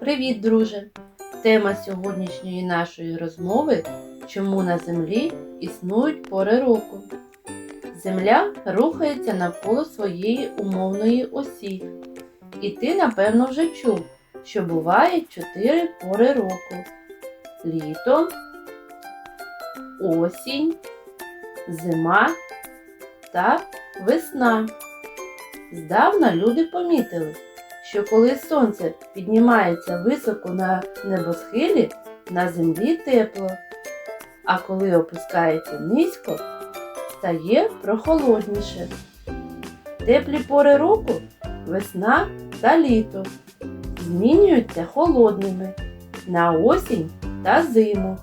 Привіт, друже! Тема сьогоднішньої нашої розмови Чому на землі існують пори року? Земля рухається навколо своєї умовної осі. І ти, напевно, вже чув, що буває чотири пори року: літо, осінь, зима та весна. Здавна люди помітили, що коли сонце піднімається високо на небосхилі, на землі тепло, а коли опускається низько, стає прохолодніше. Теплі пори року весна та літо змінюються холодними на осінь та зиму.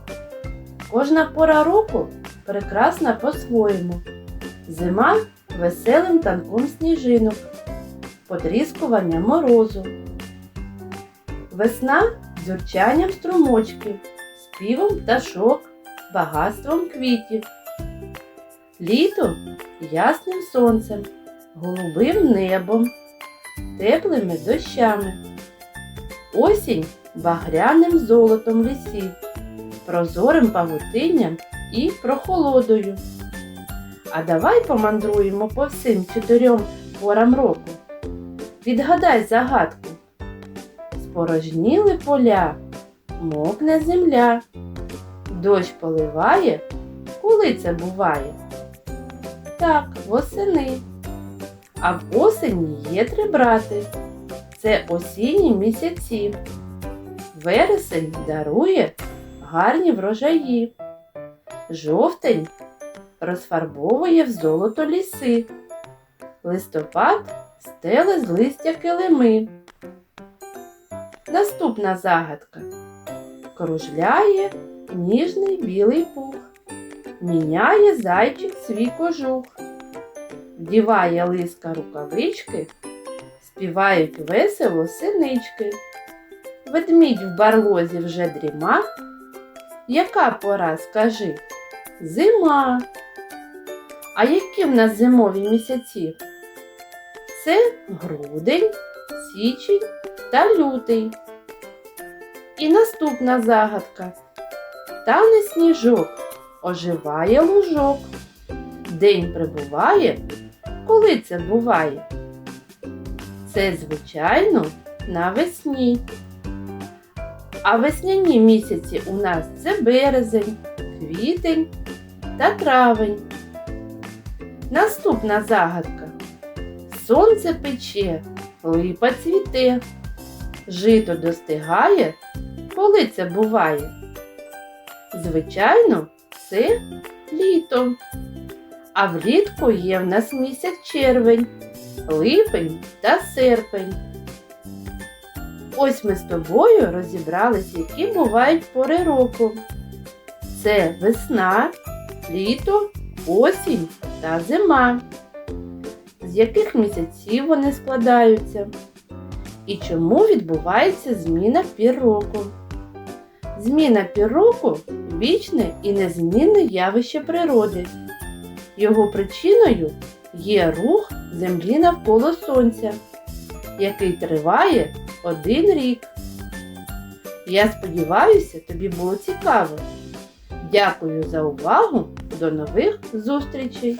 Кожна пора року прекрасна по-своєму. Зима веселим танком сніжинок потріскування морозу. Весна дзюрчанням струмочків, співом пташок, багатством квітів. Літо ясним сонцем, голубим небом, теплими дощами. Осінь багряним золотом лісів, прозорим павутинням і прохолодою. А давай помандруємо по всім чотирьом порам року. Відгадай загадку. Спорожніли поля, мокне земля. Дощ поливає, коли це буває? Так, восени. А в осені є три брати. Це осінні місяці. Вересень дарує гарні врожаї. Жовтень розфарбовує в золото ліси. Листопад стеле з листя килими. Наступна загадка. Кружляє ніжний білий пух, міняє зайчик свій кожух, вдіває лиска рукавички, співають весело синички. Ведмідь в барлозі вже дріма. Яка пора, скажи? Зима. А які в нас зимові місяці? Це грудень, січень та лютий. І наступна загадка. Тане сніжок, оживає лужок. День прибуває, коли це буває? Це, звичайно, навесні. А весняні місяці у нас це березень, квітень та травень. Наступна загадка. Сонце пече, липа цвіте, жито достигає, коли це буває? Звичайно, це літо. А влітку є в нас місяць червень, липень та серпень. Ось ми з тобою розібрались, які бувають пори року. Це весна, літо, осінь та зима. Яких місяців вони складаються? І чому відбувається зміна пір року? Зміна пір року вічне і незмінне явище природи. Його причиною є рух Землі навколо Сонця, який триває один рік. Я сподіваюся, тобі було цікаво. Дякую за увагу. До нових зустрічей!